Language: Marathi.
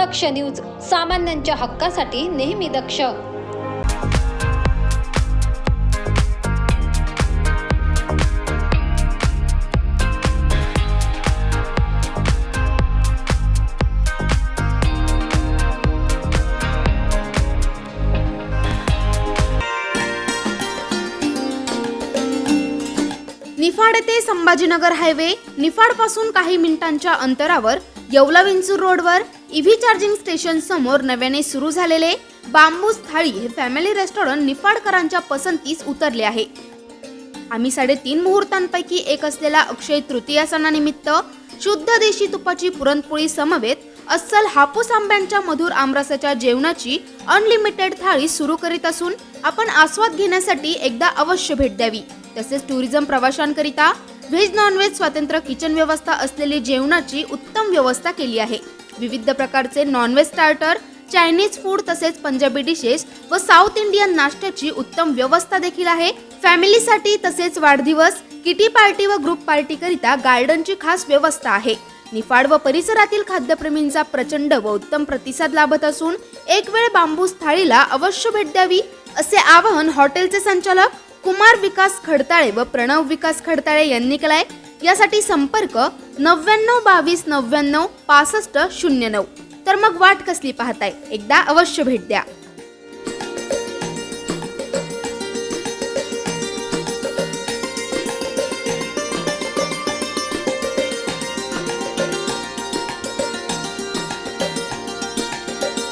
दक्ष न्यूज सामान्यांच्या हक्कासाठी नेहमी दक्ष. निफाड ते संभाजीनगर हायवे निफाडपासून काही मिनिटांच्या अंतरावर येवला विंचूर रोडवर ईव्ही चार्जिंग स्टेशन समोर नव्याने सुरू झालेले बांबू थाळी हे फॅमिली रेस्टॉरंट निफाडकरांच्या पसंतीस उतरले आहे. आम्ही साडेतीन मुहूर्तांपैकी एक असलेला अक्षय तृतीया सणानिमित्त शुद्ध देशी तुपाची पुरणपोळी समवेत अस्सल हापूस आंब्यांच्या मधुर आमरसाच्या जेवणाची अनलिमिटेड थाळी सुरू करीत असून आपण आस्वाद घेण्यासाठी एकदा अवश्य भेट द्यावी. तसेच टुरिझम प्रवाशांकरिता व्हेज नॉनव्हेज स्वातंत्र्य किचन व्यवस्था असलेली जेवणाची उत्तम व्यवस्था केली आहे. विविध प्रकारचे नॉनव्हेज स्टार्टर चायनीज फूड तसेच पंजाबी डिशेस व साऊथ इंडियन नाश्त्याची उत्तम व्यवस्था देखील आहे. फॅमिलीसाठी तसेच वाढदिवस किटी पार्टी व ग्रुप पार्टी करिता गार्डनची खास व्यवस्था आहे. निफाड व परिसरातील खाद्यप्रेमींचा प्रचंड व उत्तम प्रतिसाद लाभत असून एक वेळ बांबू थाळीला अवश्य भेट द्यावी असे आवाहन हॉटेलचे संचालक कुमार विकास खडताळे व प्रणव विकास खडताळे यांनी केलाय. यासाठी संपर्क नव्याण्णव बावीस नव्याण्णव पासष्ट शून्य नऊ. तर मग वाट कसली पाहताय? एकदा अवश्य भेट द्या.